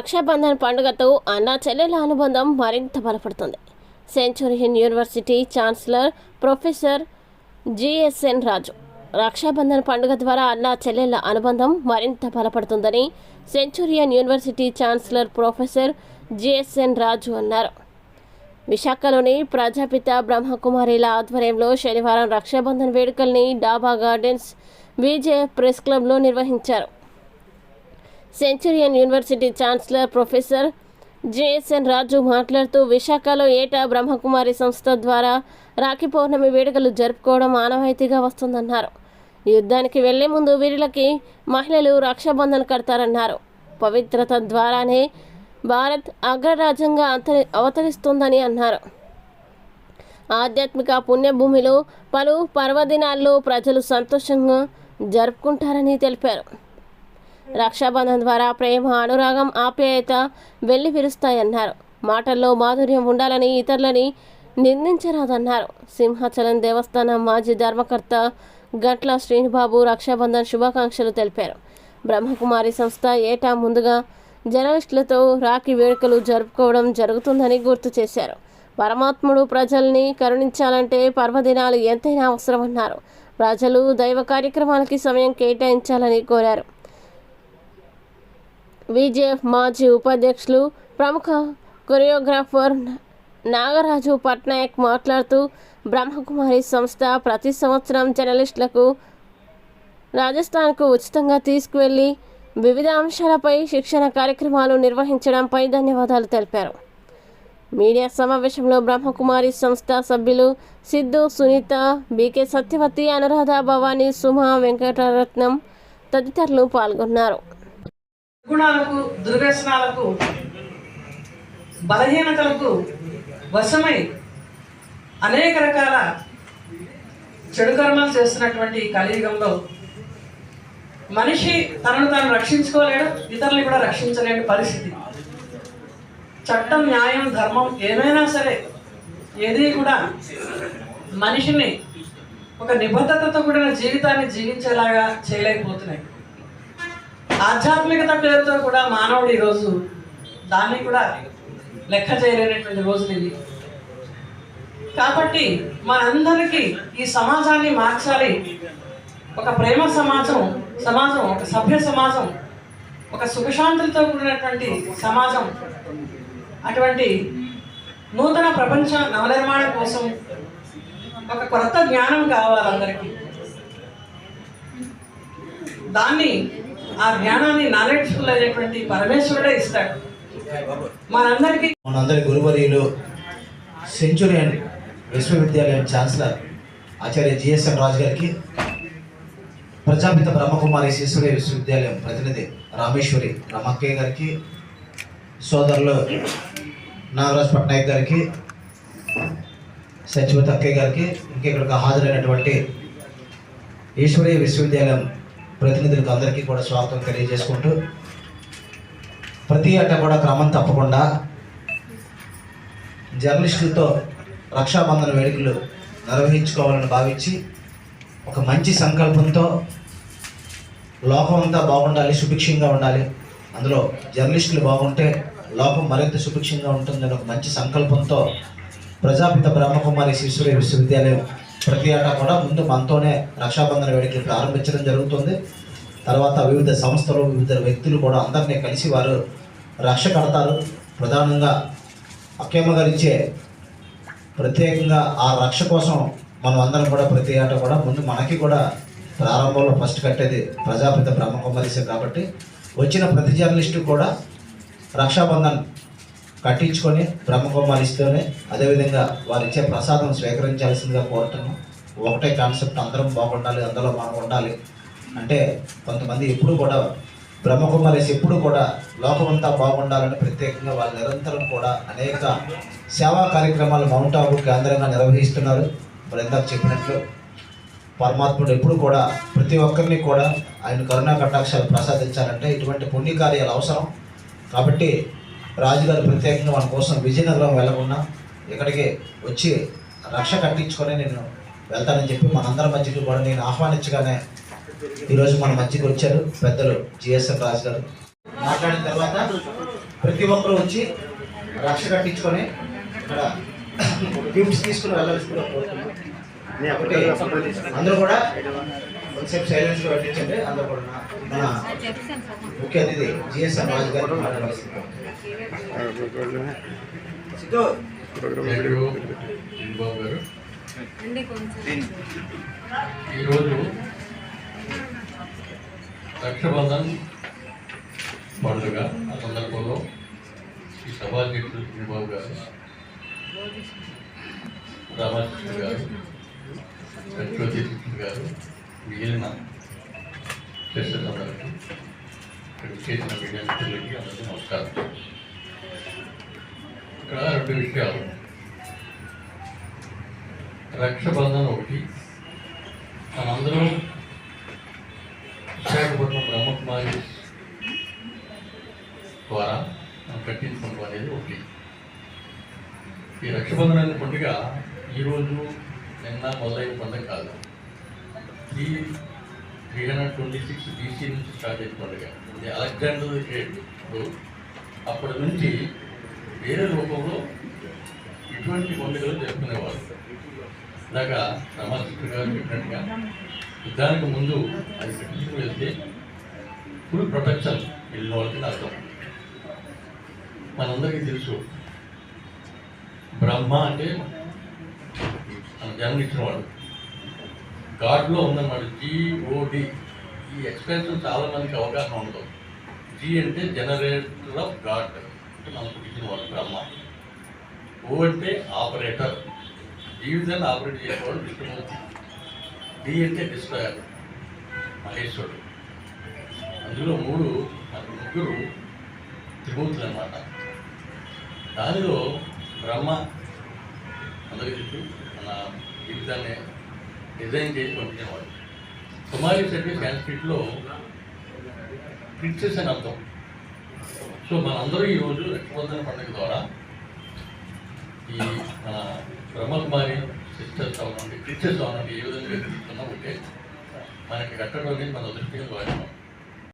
రక్షాబంధన్ పండుగతో అన్న చెల్లెల అనుబంధం మరింత బలపడుతుంది. Centurion University chancellor professor GSN Raju. Rakshabandhan పండుగ ద్వారా అన్న చెల్లెళ్ళ అనుబంధం మరింత బలపడుతుందని Centurion University chancellor professor GSN Raju అన్నారు. విశాఖలోని ప్రజాపిత బ్రహ్మకుమారిల ఆధ్వర్యంలో శనివారం రక్షాబంధన్ వేడుకల్ని డాబా గార్డెన్స్ విజే ప్రెస్ క్లబ్లో నిర్వహించారు. Centurion University chancellor professor JSN Raju మాట్లాడుతూ విశాఖలో ఏటా బ్రహ్మకుమారి సంస్థ ద్వారా రాఖీ పౌర్ణమి వేడుకలు జరుపుకోవడం ఆనవాయితీగా వస్తుందన్నారు. యుద్ధానికి వెళ్ళే ముందు వీరులకి మహిళలు రక్షాబంధన్ కడతారన్నారు. పవిత్రత ద్వారానే భారత్ అగ్రరాజ్యంగా అంతరి అవతరిస్తుందని అన్నారు. ఆధ్యాత్మిక పుణ్యభూమిలో పలు పర్వదినాల్లో ప్రజలు సంతోషంగా జరుపుకుంటారని తెలిపారు. రక్షాబంధన్ ద్వారా ప్రేమ అనురాగం ఆప్యాయత వెళ్ళి విరుస్తాయన్నారు మాటల్లో మాధుర్యం ఉండాలని ఇతరులని నిందించరాదన్నారు. సింహాచలం దేవస్థానం మాజీ ధర్మకర్త గట్ల శ్రీనిబాబు రక్షాబంధన్ శుభాకాంక్షలు తెలిపారు. బ్రహ్మకుమారి సంస్థ ఏటా ముందుగా జర్నలిస్టులతో రాఖీ వేడుకలు జరుపుకోవడం జరుగుతుందని గుర్తు చేశారు. పరమాత్ముడు ప్రజల్ని కరుణించాలంటే పర్వదినాలు ఎంతైనా అవసరమన్నారు. ప్రజలు దైవ కార్యక్రమాలకి సమయం కేటాయించాలని కోరారు. విజేఎఫ్ మాజీ ఉపాధ్యక్షులు ప్రముఖ కొరియోగ్రాఫర్ నాగరాజు పట్నాయక్ మాట్లాడుతూ బ్రహ్మకుమారి సంస్థ ప్రతి సంవత్సరం జర్నలిస్టులకు రాజస్థాన్కు ఉచితంగా తీసుకువెళ్ళి వివిధ అంశాలపై శిక్షణ కార్యక్రమాలు నిర్వహించడంపై ధన్యవాదాలు తెలిపారు. మీడియా సమావేశంలో బ్రహ్మకుమారి సంస్థ సభ్యులు సిద్ధు సునీత బీకే సత్యవతి అనురాధ భవానీ సుమ వెంకటరత్నం తదితరులు పాల్గొన్నారు. గుణాలకు దుర్వ్యసనాలకు బలహీనతలకు వశమై అనేక రకాల చెడు కర్మలు చేస్తున్నటువంటి కలియుగంలో మనిషి తనను తాను రక్షించుకోలేడు ఇతరుల్ని కూడా రక్షించలేని పరిస్థితి. చట్టం న్యాయం ధర్మం ఏమైనా సరే ఏది కూడా మనిషిని ఒక నిబద్ధతతో కూడిన జీవితాన్ని జీవించేలాగా చేయలేకపోతున్నాయి. ఆధ్యాత్మికత పేరుతో కూడా మానవుడు ఈరోజు దాన్ని కూడా లెక్క చేయలేనటువంటి రోజులు ఇవి కాబట్టి మనందరికీ ఈ సమాజాన్ని మార్చాలి. ఒక ప్రేమ సమాజం సమాజం ఒక సభ్య సమాజం ఒక సుఖశాంతులతో కూడినటువంటి సమాజం అటువంటి నూతన ప్రపంచ నవనిర్మాణం కోసం ఒక కొత్త జ్ఞానం కావాలి అందరికీ. దాన్ని ఆ జ్ఞానాన్ని నాలెడ్జ్ఫుల్ అయినటువంటి పరమేశ్వరుడే ఇస్తాడు. మనందరికీ మనందరి గురువర్యులు సెంచురియన్ విశ్వవిద్యాలయం ఛాన్సలర్ ఆచార్య జిఎస్ఎన్ రాజు గారికి ప్రజాపిత బ్రహ్మకుమారి శిశురే విశ్వవిద్యాలయం ప్రతినిధి రామేశ్వరి రమక్కయ్య గారికి సోదరులు నాగరాజ్ పట్నాయక్ గారికి సచివత అక్కయ్య గారికి ఇంకెక్కడికి హాజరైనటువంటి ఈశ్వరీయ విశ్వవిద్యాలయం ప్రతినిధులకు అందరికీ కూడా స్వాగతం తెలియజేసుకుంటూ ప్రతి అట కూడా క్రమం తప్పకుండా జర్నలిస్టులతో రక్షాబంధన వేడుకలు నిర్వహించుకోవాలని భావించి ఒక మంచి సంకల్పంతో లోకం అంతా బాగుండాలి సుభిక్షంగా ఉండాలి. అందులో జర్నలిస్టులు బాగుంటే లోకం మరింత సుభిక్షంగా ఉంటుందని ఒక మంచి సంకల్పంతో ప్రజాపిత బ్రహ్మకుమారి శిశురే విశ్వవిద్యాలయం ప్రతి ఏటా కూడా ముందు మనతోనే రక్షాబంధన వేడుకలు ప్రారంభించడం జరుగుతుంది. తర్వాత వివిధ సంస్థలు వివిధ వ్యక్తులు కూడా అందరినీ కలిసి వారు రక్ష కడతారు. ప్రధానంగా అక్కమ్మ గారిచ్చే ఇచ్చే ప్రత్యేకంగా ఆ రక్ష కోసం మనం అందరం కూడా ప్రతి ఏటా కూడా ముందు మనకి కూడా ప్రారంభంలో ఫస్ట్ కట్టేది ప్రజాపిత బ్రహ్మకుమారిసే కాబట్టి వచ్చిన ప్రతి జర్నలిస్టు కూడా రక్షాబంధన్ కట్టించుకొని బ్రహ్మకుమారిస్తూనే అదేవిధంగా వారు ఇచ్చే ప్రసాదం స్వీకరించాల్సిందిగా కోరుతున్నాం. ఒకటే కాన్సెప్ట్ అందరం బాగుండాలి అందులో మనం ఉండాలి. అంటే కొంతమంది ఎప్పుడు కూడా బ్రహ్మకుమారిస్ ఎప్పుడు కూడా లోకమంతా బాగుండాలని ప్రత్యేకంగా వాళ్ళు నిరంతరం కూడా అనేక సేవా కార్యక్రమాలు మౌంట్ ఆబు కేంద్రంగా నిర్వహిస్తున్నారు. మరి ఇందాక చెప్పినట్లు పరమాత్ముడు ఎప్పుడు కూడా ప్రతి ఒక్కరిని కూడా ఆయన కరుణా కటాక్షాలు ప్రసాదించాలంటే ఇటువంటి పుణ్యకార్యాలు అవసరం. కాబట్టి రాజుగారు ప్రత్యేకంగా మన కోసం విజయనగరం వెళ్ళకుండా ఇక్కడికి వచ్చి రక్ష కట్టించుకొని నేను వెళ్తానని చెప్పి మనందరి మధ్యకి కూడా నేను ఆహ్వానించగానే ఈరోజు మన మధ్యకి వచ్చారు పెద్దలు జిఎస్ఎన్ రాజు గారు మాట్లాడిన తర్వాత ప్రతి ఒక్కరు వచ్చి రక్ష కట్టించుకొని ఇక్కడ గిఫ్ట్స్ తీసుకుని వెళ్ళాల్సిందిగా ఒకటి అందరూ కూడా కొంచెంసేపు సైలెన్స్ పెట్టించండి. అందరూ కూడా మన ముఖ్య అతిథి జిఎస్ఎం రాజు గారు మాట్లాడవలసింది ఈరోజు రక్షాబంధన్ పండుగ ఆ సందర్భంలో ఈ సభాధ్యక్షులు శ్రీబాబు గారు రామకృష్ణ గారు సత్యోజి గారు మిగిలిన చర్చ సందర్భం ఇక్కడ చేసిన మీడియా మిత్రులకి అందరికీ నమస్కారం రెండు విషయాలు. రక్షాబంధన్ ఒకటి. మనందరం విశాఖపట్నం బ్రహ్మకుమారి ద్వారా మనం కట్టించుకుంటాం అనేది ఒకటి. ఈ రక్షబంధన అనే పండుగ ఈరోజు నిన్న మొదలైన పండుగ కాదు. ఈ three hundred twenty six BC నుంచి స్టార్ట్ అయిన పండుగ. అలెగ్జాండర్ అప్పటి నుంచి వేరే రూపంలో ఇటువంటి పండుగలు జరుపుకునేవారు ఇందాక రామకృష్ణ గారు చెప్పినట్టుగా యుద్ధానికి ముందు అది కట్టించుకు వెళ్తే ఫుల్ ప్రొటెక్షన్ వెళ్ళిన వాళ్ళకి అర్థం మనందరికీ తెలుసు బ్రహ్మ అంటే మన జన్మనిచ్చిన వాడు గాడ్లో ఉందన్నమాట జిఓడి ఈ ఎక్స్ప్రెషన్ చాలామందికి అవగాహన ఉండదు. జి అంటే జనరేటర్ ఆఫ్ గాడ్ అంటే మనకు పుట్టించిన వాడు బ్రహ్మ ఓ అంటే ఆపరేటర్. జీవితాన్ని ఆపరేట్ చేసేవాడు విష్ణుమూర్తి. డి అంటే డిస్ట్రాయర్ మహేశ్వరుడు. అందులో మూడు అది ముగ్గురు త్రిమూర్తులు అన్నమాట దానిలో బ్రహ్మ అందరికీ తెలుసు మన జీవితాన్ని డిజైన్ చేసి పంపించేవాడు కుమారి అంటే సాంస్క్రిట్లో ప్రిన్సెస్ అని అర్థం. సో మనందరూ ఈరోజు రక్షబంధన పండుగ ద్వారా ఈ మన బ్రహ్మకుమారి సిస్టర్స్ అవనండి టీచర్స్ అవనండి ఏ విధంగా ఎదుగుతున్నా ఉంటే మనకి కట్టడం అనేది మన దృష్టిగా వాడడం